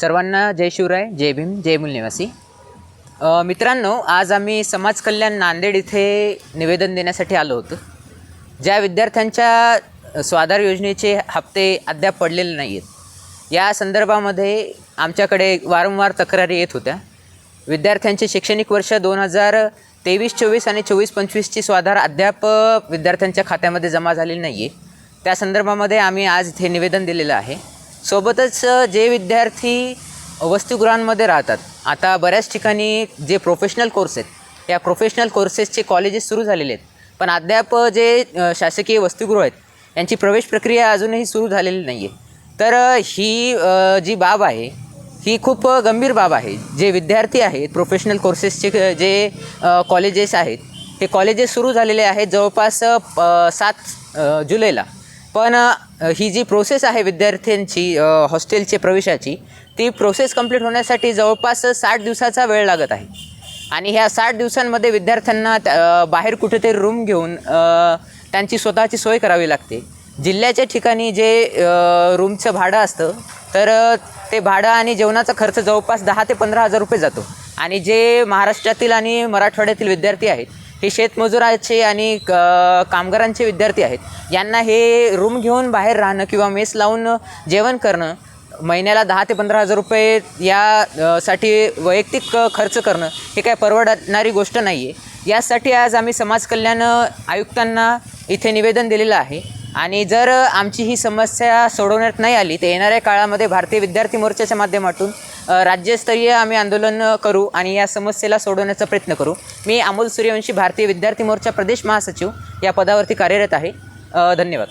सर्वांना जय शिवराय जय भीम जय मूल निवासी मित्रांनो आज आम्ही समाज कल्याण नांदेड इथे निवेदन देण्यासाठी आलो होतो. ज्या विद्यार्थ्यांच्या स्वाधार योजनेचे हप्ते अद्याप पडलेले नाही आहेत या संदर्भामध्ये आमच्याकडे वारंवार तक्रारी येत होत्या. विद्यार्थ्यांचे शैक्षणिक वर्ष दोन हजार तेवीस चोवीस आणि चोवीस पंचवीसची स्वाधार अद्याप विद्यार्थ्यांच्या खात्यामध्ये जमा झालेली नाही आहे त्या संदर्भामध्ये आम्ही आज इथे निवेदन दिलेलं आहे. सोबतच जे विद्यार्थी वसतिगृहांमध्ये राहतात. आता बऱ्याच ठिकाणी जे प्रोफेशनल कोर्स आहेत या प्रोफेशनल कोर्सेसचे कॉलेजेस सुरू झालेले आहेत. पण अद्याप जे शासकीय वसतिगृह आहेत यांची प्रवेश प्रक्रिया अजूनही सुरू झालेली नाही आहे तर ही जी बाब आहे ही खूप गंभीर बाब आहे. जे विद्यार्थी आहेत प्रोफेशनल कोर्सेसचे जे कॉलेजेस आहेत हे कॉलेजेस सुरू झालेले आहेत जवळपास प- सात जुलैला. पण ही जी प्रोसेस आहे विद्यार्थ्यांची हॉस्टेलचे प्रवेशाची ती प्रोसेस कंप्लीट होण्यासाठी जवळपास साठ दिवसाचा वेळ लागत आहे. आणि ह्या साठ दिवसांमध्ये विद्यार्थ्यांना त्या- बाहेर कुठेतरी रूम घेऊन त्यांची स्वतःची सोय करावी लागते. जिल्ह्याच्या ठिकाणी जे रूमचं भाडं असतं तर ते भाडं आणि जेवणाचा खर्च जवळपास दहा ते पंधरा हजार रुपये जातो. आणि जे महाराष्ट्रातील आणि मराठवाड्यातील विद्यार्थी आहेत हे शेतमजुराचे आणि क- कामगारांचे विद्यार्थी आहेत. यांना हे रूम घेऊन बाहेर राहणं किंवा मेस लावून जेवण करणं महिन्याला दहा ते पंधरा हजार रुपये या साठी वैयक्तिक खर्च करणं हे काय परवडणारी गोष्ट नाही आहे यासाठी आज आम्ही समाज कल्याण आयुक्तांना इथे निवेदन दिलेलं आहे. आणि जर आमची ही समस्या सोडवण्यात नाही आली तर येणाऱ्या काळामध्ये भारतीय विद्यार्थी मोर्चाच्या माध्यमातून राज्यस्तरीय आम्ही आंदोलन करू आणि या समस्येला सोडवण्याचा प्रयत्न करू. मी अमोल सूर्यवंशी भारतीय विद्यार्थी मोर्चा प्रदेश महासचिव या पदावरती कार्यरत आहे. धन्यवाद.